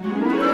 ส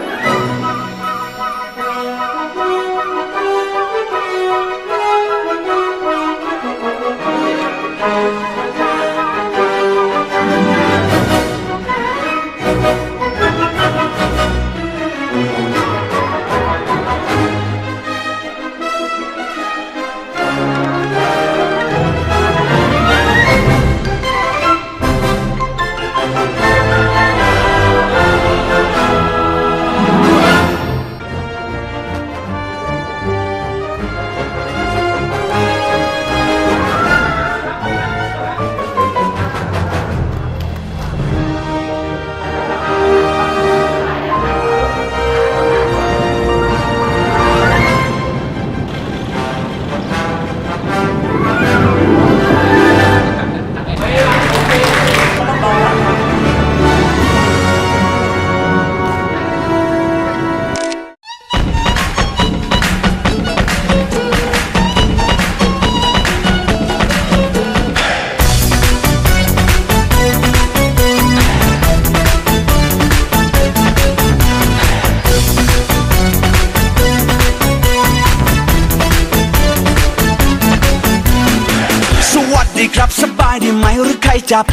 จับ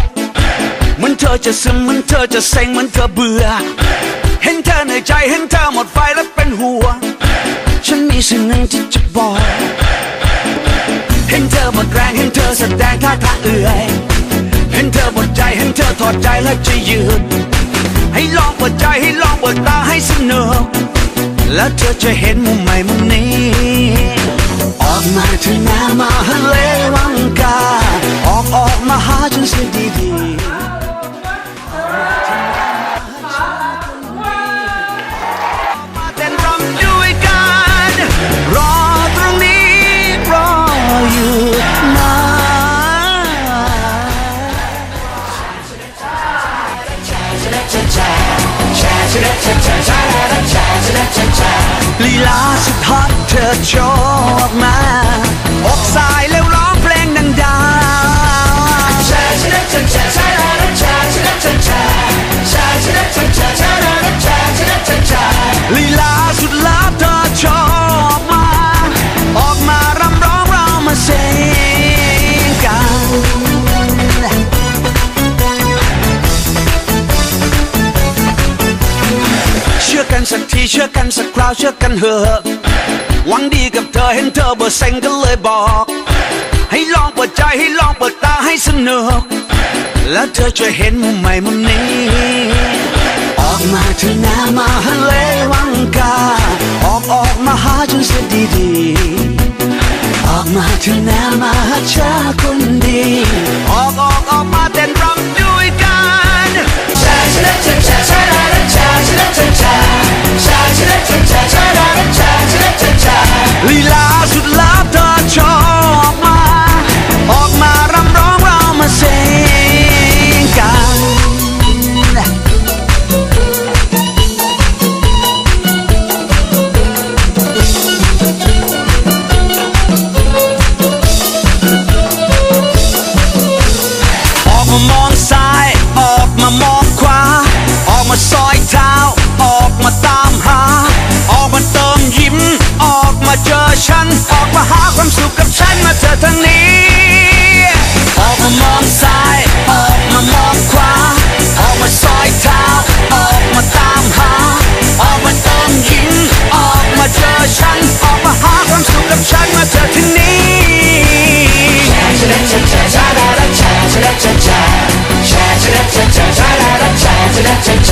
เหมือนเธอจะซึมเหมือนเธอจะเซ็งเหมือนเธอเบื่อ เห็นเธอเหนื่อยใจเห็นเธอหมดไฟแล้วเป็นห่วงฉันมีสิ่งหนึ่งที่จะบอก เห็นเธอหมดแรงเห็นเธอแสดงท่าทางเอื่อย เห็นเธอหมดใจเห็นเธอถอดใจแล้วจะยืน ให้ลองเปิดใจให้ลองเปิดตาให้สนุกแล้วเธอจะเห็นมุมใหม่มุมนี้ ออกมาเถอะนะมาฮะเลวังกา ออกออก มาหาฉันเสียดีๆมาเต้นรำด้วยกันรอตรงนี้รออยู่นะลีลาสุดฮอตเธอโชว์ กันสักทีเชื่อกันสักคราวเชื่อกันเถอะหวังดีกับเธอเห็นเธอเบอร์เซ็งก็เลยบอก ให้ลองเปิดใจให้ลองเปิดตาให้สนุก แล้วเธอจะเห็นมุมใหม่มุมนี้ ออกมาเถอะนะมาฮะเลวังกา ออกออกมาหาฉันเสียดีๆออกมาเถอะนะมาหาชาคน ลี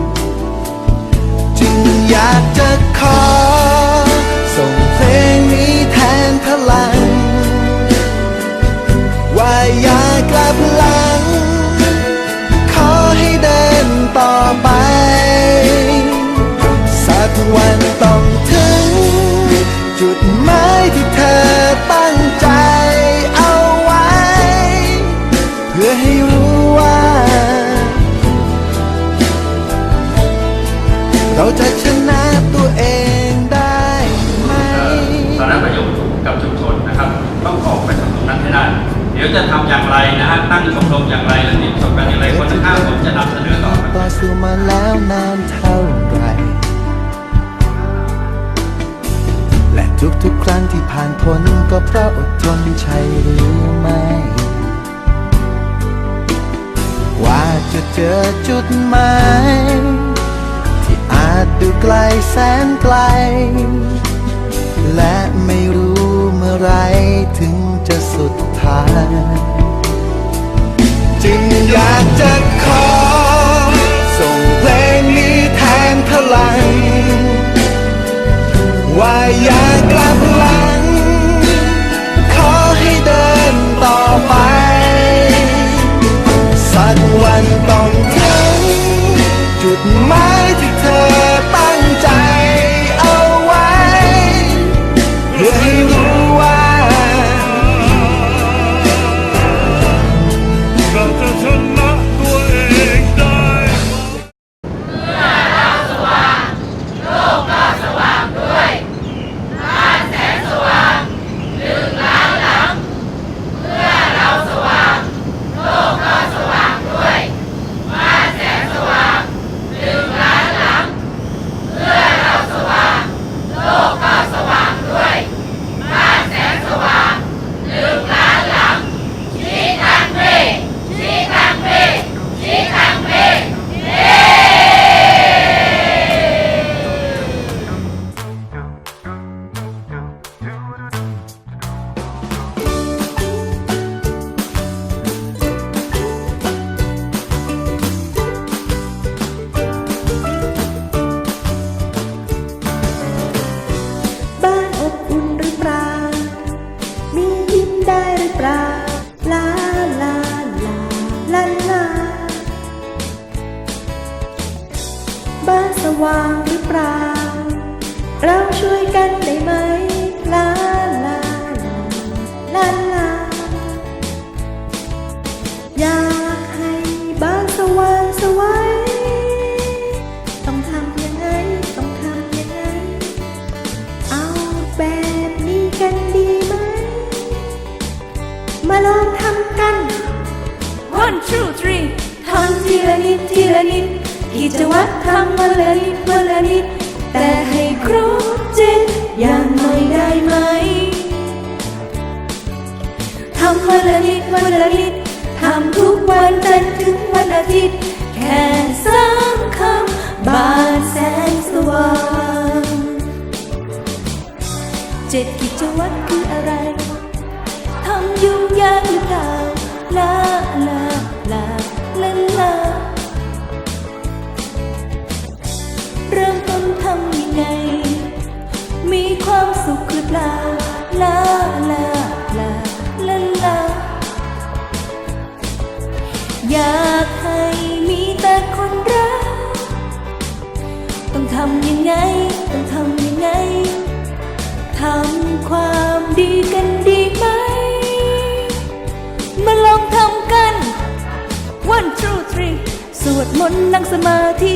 จะทำอย่างไรนะฮะตั้งชมรมอย่างไรและนี่ชมกันอย่างไรคนข้างผมจะนำเสนอต่อครับต่อสู้มาแล้วนานเท่าไหรและทุกๆครั้งที่ผ่านพ้นก็เพราะอดทนใช่หรือไม่ ว่าจะเจอจุดหมายที่อาจดูไกลแสนไกล และไม่รู้เมื่อไรถึง สุดทางจึงอยากจะขอ ส่งเพลงนี้แทนพลัง ว่าอย่ากลับหลัง ขอให้เดินต่อไป สักวันต้องถึงจุดหมาย ว่างหรือเปล่า เราช่วยกันได้ไหมลาลาลาลา อยากให้บ้านสว่างสวัยต้องทำยังไง ต้องทำยังไง เอาแบบนี้กันดีไหม มาลองทำกัน one two three ทำทีละนิดทีละนิด กิจวัตรทำวันละนิดวันละนิด แต่ให้ครบเจ็ดอย่างหน่อยได้ไหมทำวันละนิดวันละนิดทำทุกวันจันทร์ถึงวันอาทิตย์ แค่สามคำบานแสงสว่างเจ็ดกิจวัตรคือ ลาลาลาลาลาลาอยากให้มีแต่คนรัก ต้องทำยังไง ต้องทำยังไง ทำความดีกันดีไหม มาลองทำกัน one two three สวดมนต์นั่งสมาธิ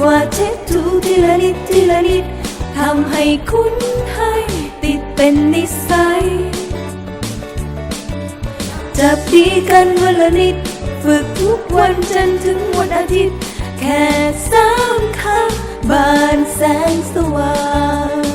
กว่าเช็ดถูทีละนิดทีละนิดทำให้คุ้นห้ เป็นนิสัย จับดีกันวันละนิด ฝึกทุกวันจันทร์ถึงวันอาทิตย์ แค่สามคำบานแสงสว่าง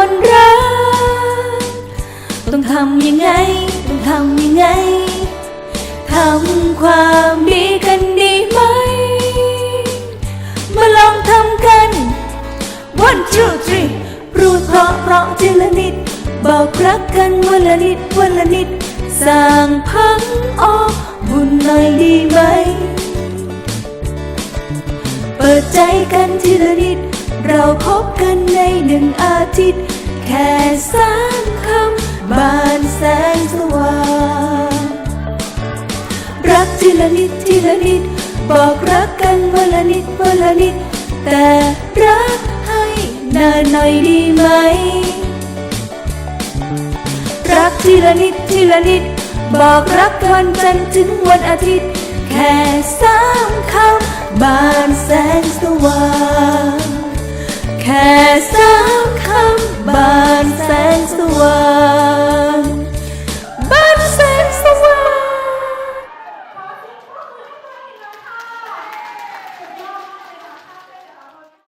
คนรัก ต้องทำยังไง ต้องทำยังไง ทำความดีกันดีไหม มาลองทำกัน one two three พูดเพราะเพราะทีละนิด บอกรักกันวันละนิดวันละนิด สร้างพังออกบุญหน่อยดีไหม เปิดใจกันทีละนิด เราพบกันในหนึ่งอาทิตย์ แค่สามคำบานแสงสว่าง รักทีละนิดทีละนิด บอกรักกันวันละนิดวันละนิด แต่รักให้นานหน่อยดีไหม รักทีละนิดทีละนิด บอกรักวันจันทร์ถึงวันอาทิตย์ แค่สามคำบานแสงสว่าง แค่สามคำบานแสงสว่าง